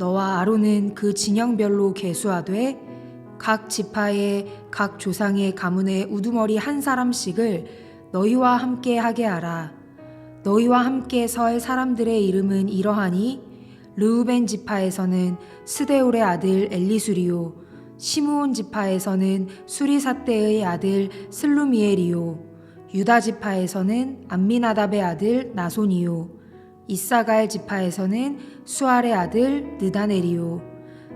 너와 아론은 그 진영별로 계수하되 각 지파의 각 조상의 가문의 우두머리 한 사람씩을 너희와 함께 하게 하라. 너희와 함께 설 사람들의 이름은 이러하니 르우벤 지파에서는 스데울의 아들 엘리수리요 시므온 지파에서는 수리사떼의 아들 슬루미엘이요 유다 지파에서는 암미나답의 아들 나손이요 이사갈 지파에서는 수알의 아들 느다넬이요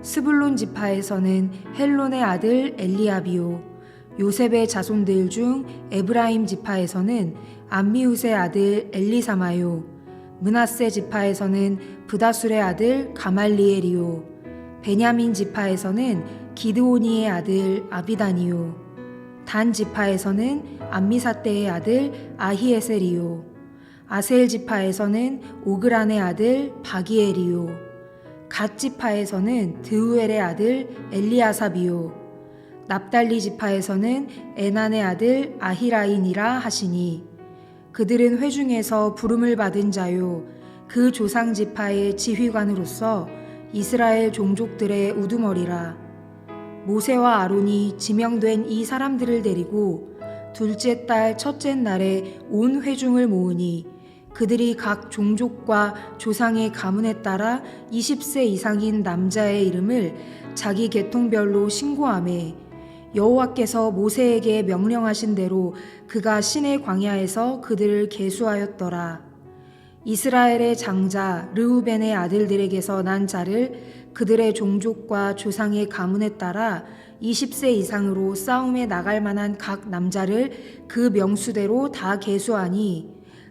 스불론 지파에서는 헬론의 아들 엘리압이요 요셉의 자손들 중 에브라임 지파에서는 암미우스의 아들 엘리사마요 문하세 지파에서는 브다술의 아들 가말리엘이요 베냐민 지파에서는 기드오니의 아들 아비다니요 단 지파에서는 암미사떼의 아들 아히에셀이요 아셀 지파에서는 오그란의 아들 바기엘이요. 갓 지파에서는 드우엘의 아들 엘리아삽이요. 납달리 지파에서는 에난의 아들 아히라인이라 하시니 그들은 회중에서 부름을 받은 자요. 그 조상 지파의 지휘관으로서 이스라엘 종족들의 우두머리라. 모세와 아론이 지명된 이 사람들을 데리고 둘째 달 첫째 날에 온 회중을 모으니 그들이 각 종족과 조상의 가문에 따라 20세 이상인 남자의 이름을 자기 계통별로 신고함에 여호와께서 모세에게 명령하신 대로 그가 신의 광야에서 그들을 계수하였더라. 이스라엘의 장자 르우벤의 아들들에게서 난 자를 그들의 종족과 조상의 가문에 따라 20세 이상으로 싸움에 나갈 만한 각 남자를 그 명수대로 다 계수하니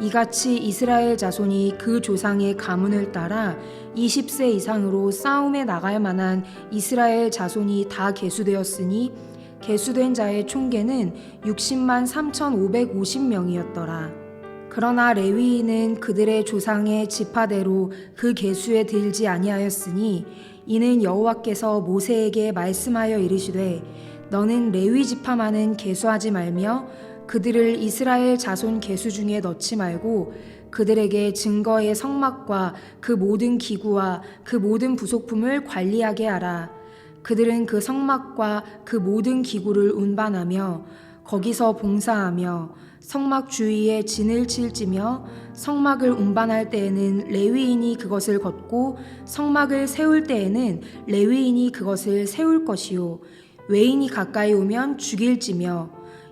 이같이 이스라엘 자손이 그 조상의 가문을 따라 20세 이상으로 싸움에 나갈 만한 이스라엘 자손이 다 계수되었으니 계수된 자의 총계는 60만 3,550명이었더라. 그러나 레위인은 그들의 조상의 지파대로 그 계수에 들지 아니하였으니 이는 여호와께서 모세에게 말씀하여 이르시되 너는 레위 지파만은 계수하지 말며 그들을 이스라엘 자손 계수 중에 넣지 말고 그들에게 증거의 성막과 그 모든 기구와 그 모든 부속품을 관리하게 하라. 그들은 그 성막과 그 모든 기구를 운반하며 거기서 봉사하며 성막 주위에 진을 칠지며 성막을 운반할 때에는 레위인이 그것을 걷고 성막을 세울 때에는 레위인이 그것을 세울 것이요 외인이 가까이 오면 죽일지며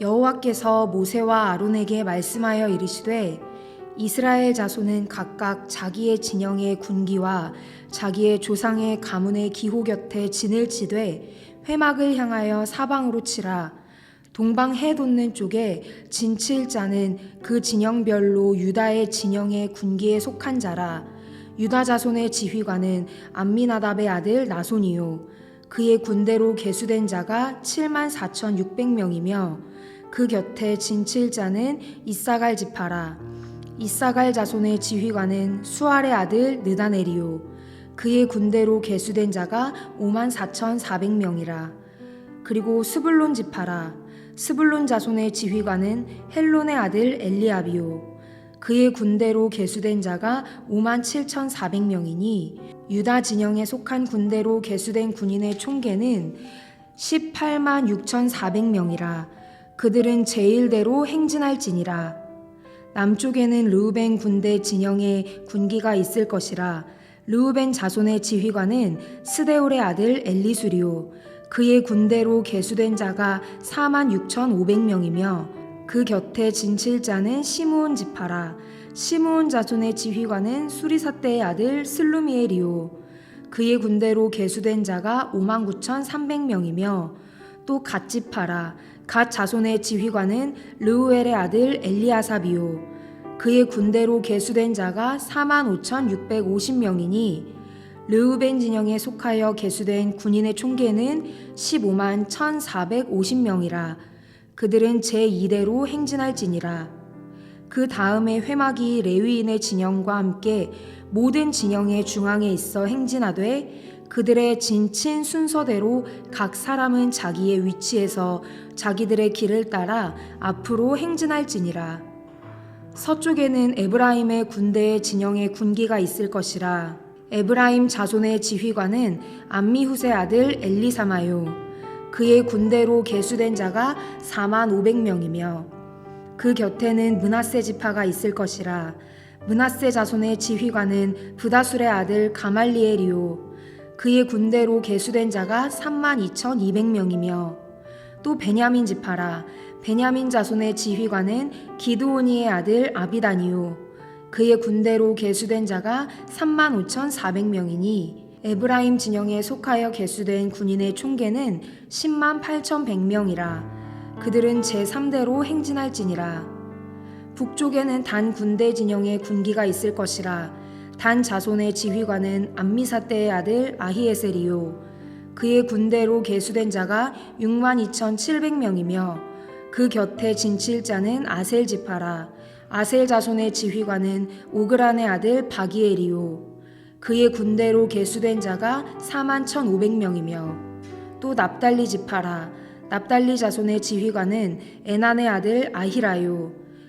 여호와께서 모세와 아론에게 말씀하여 이르시되 이스라엘 자손은 각각 자기의 진영의 군기와 자기의 조상의 가문의 기호 곁에 진을 치되 회막을 향하여 사방으로 치라. 동방 해 돋는 쪽에 진칠 자는 그 진영별로 유다의 진영의 군기에 속한 자라. 유다 자손의 지휘관은 암미나답의 아들 나손이요. 그의 군대로 계수된 자가 7만 4,600명이며 그 곁에 진칠자는 이사갈 지파라. 이사갈 자손의 지휘관은 수알의 아들 느다네리오. 그의 군대로 계수된 자가 5만 4,400명이라. 그리고 스불론 지파라. 스불론 자손의 지휘관은 헬론의 아들 엘리아비오. 그의 군대로 계수된 자가 5만 7,400명이니 유다 진영에 속한 군대로 계수된 군인의 총계는 18만 6,400명이라. 그들은 제일대로 행진할지니라. 남쪽에는 르우벤 군대 진영에 군기가 있을 것이라. 르우벤 자손의 지휘관은 스데올의 아들 엘리수리오. 그의 군대로 계수된 자가 4만 6,500명이며 그 곁에 진칠자는 시므온 지파라. 시므온 자손의 지휘관은 수리사떼의 아들 슬루미엘이오. 그의 군대로 계수된 자가 5만 9,300명이며 또 갓지파라. 갓 자손의 지휘관은 르우엘의 아들 엘리아사비오. 그의 군대로 계수된 자가 4만 5,650명이니 르우벤 진영에 속하여 계수된 군인의 총계는 15만 1,450명이라. 그들은 제2대로 행진할지니라. 그 다음에 회막이 레위인의 진영과 함께 모든 진영의 중앙에 있어 행진하되 그들의 진친 순서대로 각 사람은 자기의 위치에서 자기들의 길을 따라 앞으로 행진할지니라. 서쪽에는 에브라임의 군대의 진영의 군기가 있을 것이라. 에브라임 자손의 지휘관은 암미후세 아들 엘리사마요. 그의 군대로 계수된 자가 4만 500명이며 그 곁에는 문하세 지파가 있을 것이라 문하세 자손의 지휘관은 부다술의 아들 가말리엘이요 그의 군대로 계수된 자가 3만 2,200명이며 또 베냐민 지파라 베냐민 자손의 지휘관은 기드오니의 아들 아비다니요. 그의 군대로 계수된 자가 3만 5,400명이니 에브라임 진영에 속하여 계수된 군인의 총계는 10만 8,100명이라 그들은 제3대로 행진할지니라. 북쪽에는 단 군대 진영에 군기가 있을 것이라 단 자손의 지휘관은 암미사 때의 아들 아히에셀이요. 그의 군대로 계수된 자가 6만 2,700명이며 그 곁에 진칠자는 아셀 지파라. 아셀 자손의 지휘관은 오그란의 아들 바기엘이요. 그의 군대로 계수된 자가 4만 1,500명이며 또 납달리 지파라. 납달리 자손의 지휘관은 에난의 아들 아히라요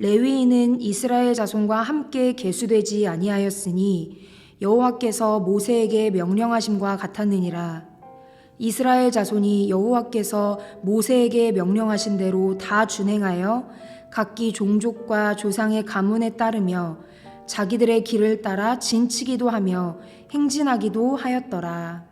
레위인은 이스라엘 자손과 함께 계수되지 아니하였으니 여호와께서 모세에게 명령하심과 같았느니라 이스라엘 자손이 여호와께서 모세에게 명령하신 대로 다 준행하여 각기 종족과 조상의 가문에 따르며 자기들의 길을 따라 진치기도 하며 행진하기도 하였더라.